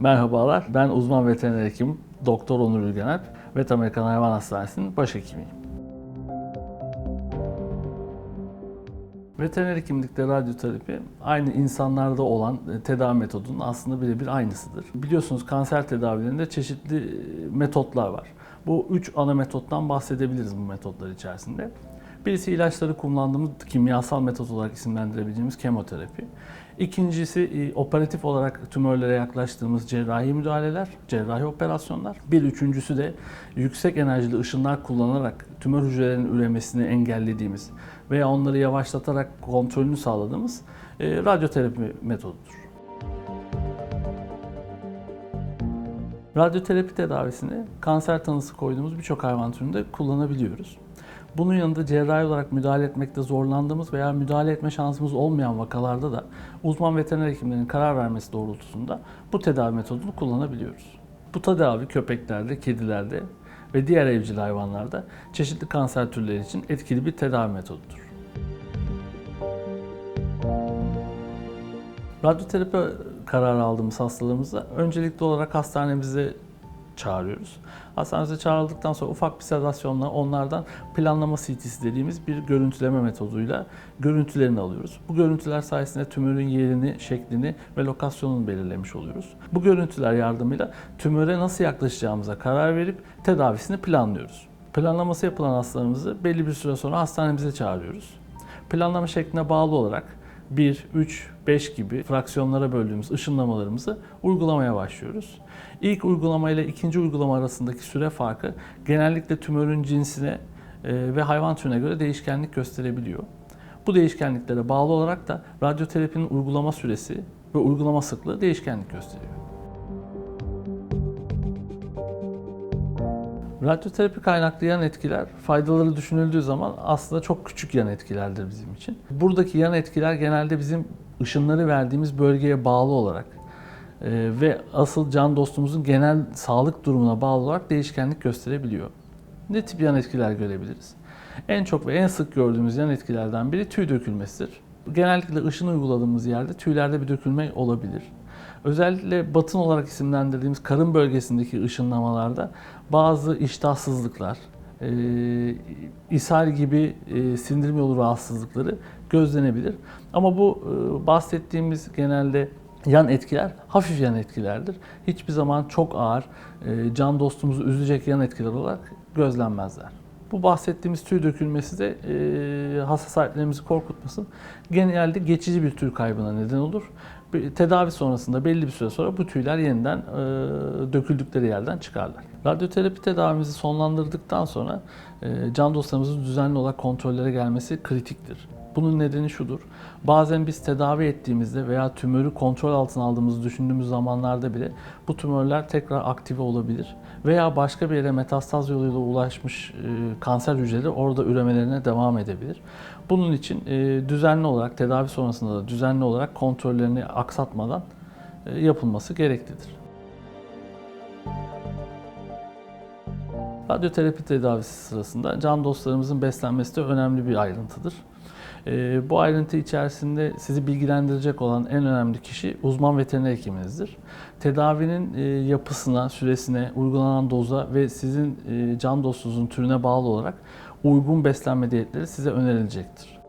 Merhabalar, ben uzman veteriner hekim Doktor Onur Ülgener, Vet Amerikan Hayvan Hastanesi'nin başhekimiyim. Veteriner hekimlikte radyoterapi aynı insanlarda olan e, tedavi metodunun aslında birebir aynısıdır. Biliyorsunuz kanser tedavilerinde çeşitli e, metotlar var. Bu üç ana metottan bahsedebiliriz bu metotlar içerisinde. Birisi ilaçları kullandığımız kimyasal metot olarak isimlendirebileceğimiz kemoterapi. İkincisi e, operatif olarak tümörlere yaklaştığımız cerrahi müdahaleler, cerrahi operasyonlar. Bir üçüncüsü de yüksek enerjili ışınlar kullanarak tümör hücrelerinin üremesini engellediğimiz veya onları yavaşlatarak kontrolünü sağladığımız e, radyoterapi metodudur. Radyoterapi tedavisini kanser tanısı koyduğumuz birçok hayvan türünde kullanabiliyoruz. Bunun yanında cerrahi olarak müdahale etmekte zorlandığımız veya müdahale etme şansımız olmayan vakalarda da uzman veteriner hekimlerin karar vermesi doğrultusunda bu tedavi metodunu kullanabiliyoruz. Bu tedavi köpeklerde, kedilerde ve diğer evcil hayvanlarda çeşitli kanser türleri için etkili bir tedavi metodudur. Radyoterapi kararı aldığımız hastalarımızı öncelikli olarak hastanemize çağırıyoruz. Hastanemize çağrıldıktan sonra ufak bir sedasyonla onlardan planlama CT'si dediğimiz bir görüntüleme metoduyla görüntülerini alıyoruz. Bu görüntüler sayesinde tümörün yerini, şeklini ve lokasyonunu belirlemiş oluyoruz. Bu görüntüler yardımıyla tümöre nasıl yaklaşacağımıza karar verip tedavisini planlıyoruz. Planlaması yapılan hastalarımızı belli bir süre sonra hastanemize çağırıyoruz. Planlama şekline bağlı olarak 1, 3, 5 gibi fraksiyonlara böldüğümüz ışınlamalarımızı uygulamaya başlıyoruz. İlk uygulama ile ikinci uygulama arasındaki süre farkı genellikle tümörün cinsine e, ve hayvan türüne göre değişkenlik gösterebiliyor. Bu değişkenliklere bağlı olarak da radyoterapinin uygulama süresi ve uygulama sıklığı değişkenlik gösteriyor. Radyoterapi kaynaklı yan etkiler faydaları düşünüldüğü zaman aslında çok küçük yan etkilerdir bizim için. Buradaki yan etkiler genelde bizim ışınları verdiğimiz bölgeye bağlı olarak e, ve asıl can dostumuzun genel sağlık durumuna bağlı olarak değişkenlik gösterebiliyor. Ne tip yan etkiler görebiliriz? En çok ve en sık gördüğümüz yan etkilerden biri tüy dökülmesidir. Genellikle ışın uyguladığımız yerde tüylerde bir dökülme olabilir. Özellikle batın olarak isimlendirdiğimiz karın bölgesindeki ışınlamalarda bazı iştahsızlıklar, e, ishal gibi e, sindirim yolu rahatsızlıkları gözlenebilir. Ama bu e, bahsettiğimiz genelde yan etkiler hafif yan etkilerdir. Hiçbir zaman çok ağır, e, can dostumuzu üzecek yan etkiler olarak gözlenmezler. Bu bahsettiğimiz tüy dökülmesi de e, hasta sahiplerimizi korkutmasın. Genelde geçici bir tüy kaybına neden olur. Tedavi sonrasında belli bir süre sonra bu tüyler yeniden e, döküldükleri yerden çıkarlar. Radyoterapi tedavimizi sonlandırdıktan sonra e, can dostlarımızın düzenli olarak kontrollere gelmesi kritiktir. Bunun nedeni şudur. Bazen biz tedavi ettiğimizde veya tümörü kontrol altına aldığımızı düşündüğümüz zamanlarda bile bu tümörler tekrar aktive olabilir. Veya başka bir yere metastaz yoluyla ulaşmış e, kanser hücreleri orada üremelerine devam edebilir. Bunun için e, düzenli olarak tedavi sonrasında da düzenli olarak kontrollerini aksatmadan e, yapılması gereklidir. Radyoterapi tedavisi sırasında can dostlarımızın beslenmesi de önemli bir ayrıntıdır. Ee, bu ayrıntı içerisinde sizi bilgilendirecek olan en önemli kişi uzman veteriner hekiminizdir. Tedavinin e, yapısına, süresine, uygulanan doza ve sizin e, can dostunuzun türüne bağlı olarak uygun beslenme diyetleri size önerilecektir.